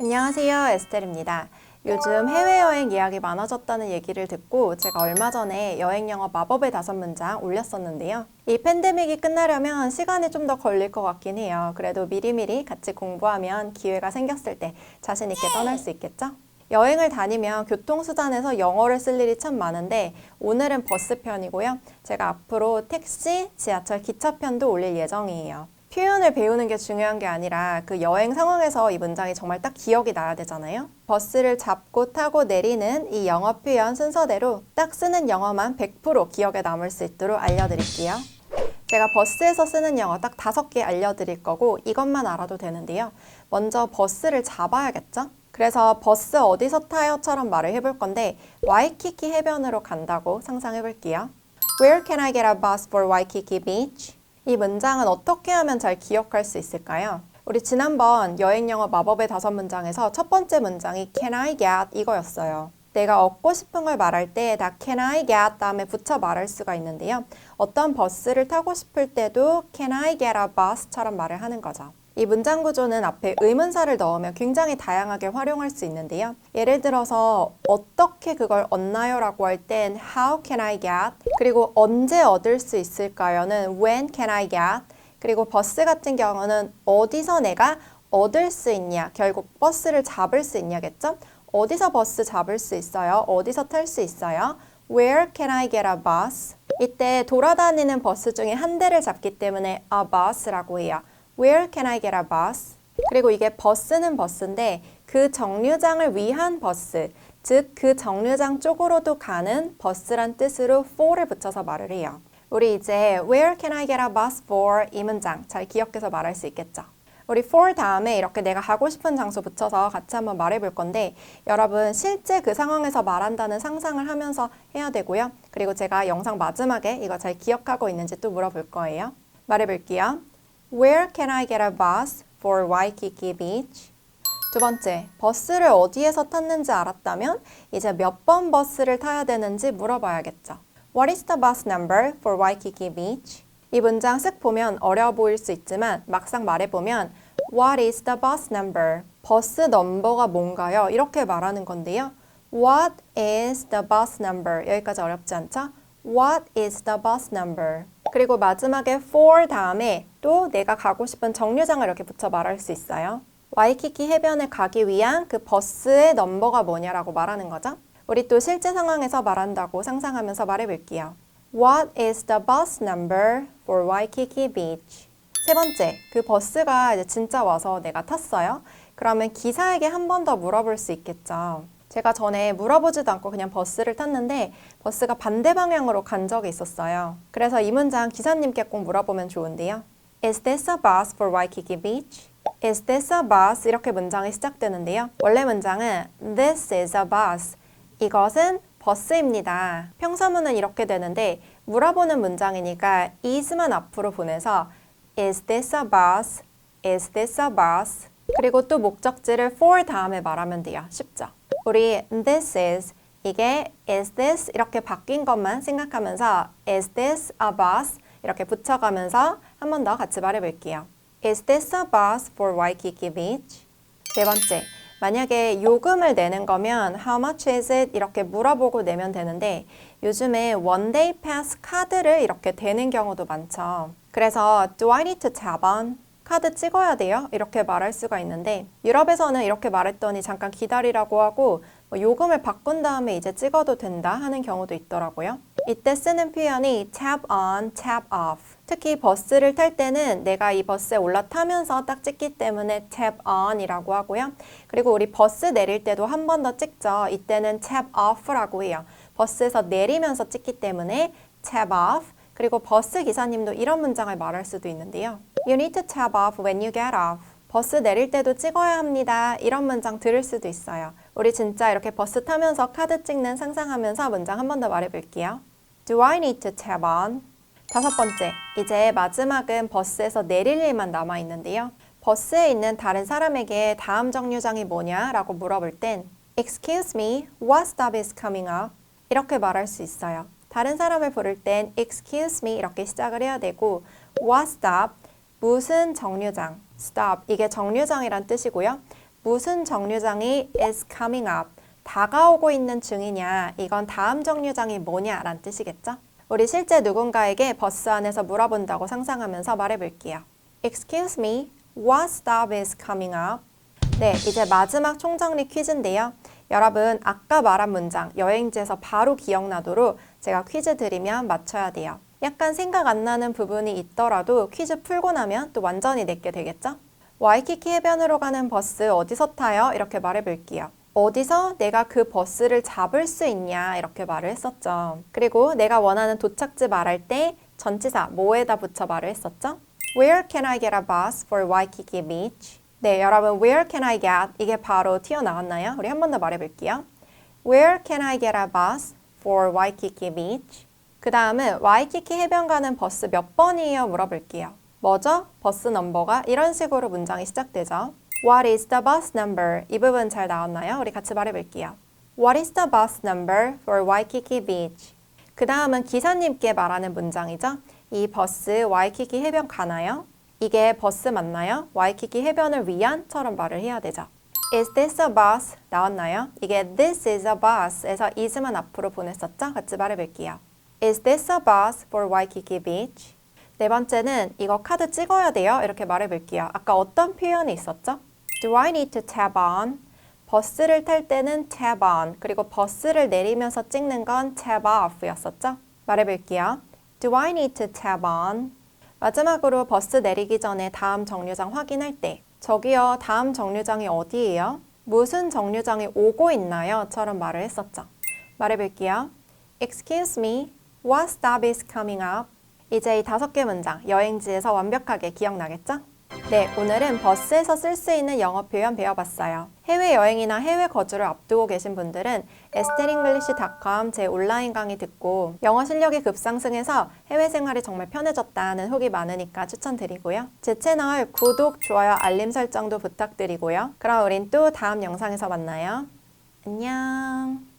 안녕하세요. 에스텔입니다. 요즘 해외여행 예약이 많아졌다는 얘기를 듣고 제가 얼마 전에 여행 영어 마법의 다섯 문장 올렸었는데요. 이 팬데믹이 끝나려면 시간이 좀 더 걸릴 것 같긴 해요. 그래도 미리미리 같이 공부하면 기회가 생겼을 때 자신 있게 떠날 수 있겠죠? 여행을 다니면 교통수단에서 영어를 쓸 일이 참 많은데 오늘은 버스 편이고요. 제가 앞으로 택시, 지하철, 기차 편도 올릴 예정이에요. 표현을 배우는 게 중요한 게 아니라 그 여행 상황에서 이 문장이 정말 딱 기억이 나야 되잖아요. 버스를 잡고 타고 내리는 이 영어 표현 순서대로 딱 쓰는 영어만 100% 기억에 남을 수 있도록 알려드릴게요. 제가 버스에서 쓰는 영어 딱 다섯 개 알려드릴 거고 이것만 알아도 되는데요. 먼저 버스를 잡아야겠죠? 그래서 버스 어디서 타요처럼 말을 해볼 건데 와이키키 해변으로 간다고 상상해 볼게요. Where can I get a bus for Waikiki Beach? 이 문장은 어떻게 하면 잘 기억할 수 있을까요? 우리 지난번 여행 영어 마법의 다섯 문장에서 첫 번째 문장이 Can I get 이거였어요. 내가 얻고 싶은 걸 말할 때다 Can I get 다음에 붙여 말할 수가 있는데요. 어떤 버스를 타고 싶을 때도 Can I get a bus처럼 말을 하는 거죠. 이 문장 구조는 앞에 의문사를 넣으면 굉장히 다양하게 활용할 수 있는데요. 예를 들어서 어떻게 그걸 얻나요? 라고 할 땐 How can I get? 그리고 언제 얻을 수 있을까요?는 When can I get? 그리고 버스 같은 경우는 어디서 내가 얻을 수 있냐? 결국 버스를 잡을 수 있냐겠죠? 어디서 버스 잡을 수 있어요? 어디서 탈 수 있어요? Where can I get a bus? 이때 돌아다니는 버스 중에 한 대를 잡기 때문에 a bus라고 해요. Where can I get a bus? 그리고 이게 버스는 버스인데 그 정류장을 위한 버스, 즉 그 정류장 쪽으로도 가는 버스란 뜻으로 for를 붙여서 말을 해요. 우리 이제 Where can I get a bus for? 이 문장 잘 기억해서 말할 수 있겠죠? 우리 for 다음에 이렇게 내가 가고 싶은 장소 붙여서 같이 한번 말해 볼 건데 여러분 실제 그 상황에서 말한다는 상상을 하면서 해야 되고요. 그리고 제가 영상 마지막에 이거 잘 기억하고 있는지 또 물어볼 거예요. 말해 볼게요. Where can I get a bus for Waikiki Beach? 두 번째, 버스를 어디에서 탔는지 알았다면 이제 몇 번 버스를 타야 되는지 물어봐야겠죠. What is the bus number for Waikiki Beach? 이 문장 쓱 보면 어려워 보일 수 있지만 막상 말해보면 What is the bus number? 버스 넘버가 뭔가요? 이렇게 말하는 건데요. What is the bus number? 여기까지 어렵지 않죠? What is the bus number? 그리고 마지막에 for 다음에 또 내가 가고 싶은 정류장을 이렇게 붙여 말할 수 있어요. 와이키키 해변에 가기 위한 그 버스의 넘버가 뭐냐라고 말하는 거죠. 우리 또 실제 상황에서 말한다고 상상하면서 말해볼게요. What is the bus number for Waikiki Beach? 세 번째, 그 버스가 이제 진짜 와서 내가 탔어요. 그러면 기사에게 한 번 더 물어볼 수 있겠죠. 제가 전에 물어보지도 않고 그냥 버스를 탔는데 버스가 반대 방향으로 간 적이 있었어요. 그래서 이 문장 기사님께 꼭 물어보면 좋은데요. Is this a bus for Waikiki Beach? Is this a bus? 이렇게 문장이 시작되는데요. 원래 문장은 This is a bus. 이것은 버스입니다. 평서문은 이렇게 되는데 물어보는 문장이니까 is만 앞으로 보내서 Is this a bus? Is this a bus? 그리고 또 목적지를 for 다음에 말하면 돼요. 쉽죠? 우리 this is 이게 is this 이렇게 바뀐 것만 생각하면서 is this a bus 이렇게 붙여가면서 한 번 더 같이 말해볼게요. Is this a bus for Waikiki Beach? 네 번째, 만약에 요금을 내는 거면 how much is it 이렇게 물어보고 내면 되는데 요즘에 day pass 카드를 이렇게 되는 경우도 많죠. 그래서 do I need to tap on? 카드 찍어야 돼요? 이렇게 말할 수가 있는데 유럽에서는 이렇게 말했더니 잠깐 기다리라고 하고 뭐 요금을 바꾼 다음에 이제 찍어도 된다 하는 경우도 있더라고요. 이때 쓰는 표현이 tap on, tap off. 특히 버스를 탈 때는 내가 이 버스에 올라타면서 딱 찍기 때문에 tap on이라고 하고요. 그리고 우리 버스 내릴 때도 한 번 더 찍죠. 이때는 tap off라고 해요. 버스에서 내리면서 찍기 때문에 tap off. 그리고 버스 기사님도 이런 문장을 말할 수도 있는데요. You need to tap off when you get off. 버스 내릴 때도 찍어야 합니다. 이런 문장 들을 수도 있어요. 우리 진짜 이렇게 버스 타면서 카드 찍는 상상하면서 문장 한 번 더 말해볼게요. Do I need to tap on? 다섯 번째, 이제 마지막은 버스에서 내릴 일만 남아 있는데요. 버스에 있는 다른 사람에게 다음 정류장이 뭐냐라고 물어볼 땐 Excuse me, what stop is coming up? 이렇게 말할 수 있어요. 다른 사람을 부를 땐 excuse me 이렇게 시작을 해야 되고 what stop 무슨 정류장 stop 이게 정류장이란 뜻이고요. 무슨 정류장이 is coming up? 다가오고 있는 중이냐? 이건 다음 정류장이 뭐냐? 라는 뜻이겠죠? 우리 실제 누군가에게 버스 안에서 물어본다고 상상하면서 말해볼게요. Excuse me, what stop is coming up? 네, 이제 마지막 총정리 퀴즈인데요. 여러분, 아까 말한 문장, 여행지에서 바로 기억나도록 제가 퀴즈 드리면 맞춰야 돼요. 약간 생각 안 나는 부분이 있더라도 퀴즈 풀고 나면 또 완전히 내게 되겠죠? 와이키키 해변으로 가는 버스 어디서 타요? 이렇게 말해볼게요. 어디서 내가 그 버스를 잡을 수 있냐? 이렇게 말을 했었죠. 그리고 내가 원하는 도착지 말할 때 전치사 뭐에다 붙여 말을 했었죠? Where can I get a bus for Waikiki Beach? 네, 여러분, where can I get? 이게 바로 튀어나왔나요? 우리 한 번 더 말해볼게요. Where can I get a bus for Waikiki Beach? 그 다음은 와이키키 해변 가는 버스 몇 번이에요? 물어볼게요. 뭐죠? 버스 넘버가 이런 식으로 문장이 시작되죠. What is the bus number? 이 부분 잘 나왔나요? 우리 같이 말해볼게요. What is the bus number for Waikiki Beach? 그 다음은 기사님께 말하는 문장이죠. 이 버스 와이키키 해변 가나요? 이게 버스 맞나요? 와이키키 해변을 위한처럼 말을 해야 되죠. Is this a bus? 나왔나요? 이게 this is a bus에서 is만 앞으로 보냈었죠? 같이 말해볼게요. Is this a bus for Waikiki Beach? 네 번째는 이거 카드 찍어야 돼요. 이렇게 말해볼게요. 아까 어떤 표현이 있었죠? Do I need to tab on? 버스를 탈 때는 tab on 그리고 버스를 내리면서 찍는 건 tab off였었죠? 말해볼게요. Do I need to tab on? 마지막으로 버스 내리기 전에 다음 정류장 확인할 때 저기요 다음 정류장이 어디예요? 무슨 정류장이 오고 있나요? 처럼 말을 했었죠. 말해볼게요. Excuse me, what stop is coming up? 이제 이 다섯 개 문장 여행지에서 완벽하게 기억나겠죠? 네, 오늘은 버스에서 쓸 수 있는 영어 표현 배워봤어요. 해외여행이나 해외 거주를 앞두고 계신 분들은 estenglish.com 제 온라인 강의 듣고 영어 실력이 급상승해서 해외 생활이 정말 편해졌다는 후기 많으니까 추천드리고요. 제 채널 구독, 좋아요, 알림 설정도 부탁드리고요. 그럼 우린 또 다음 영상에서 만나요. 안녕.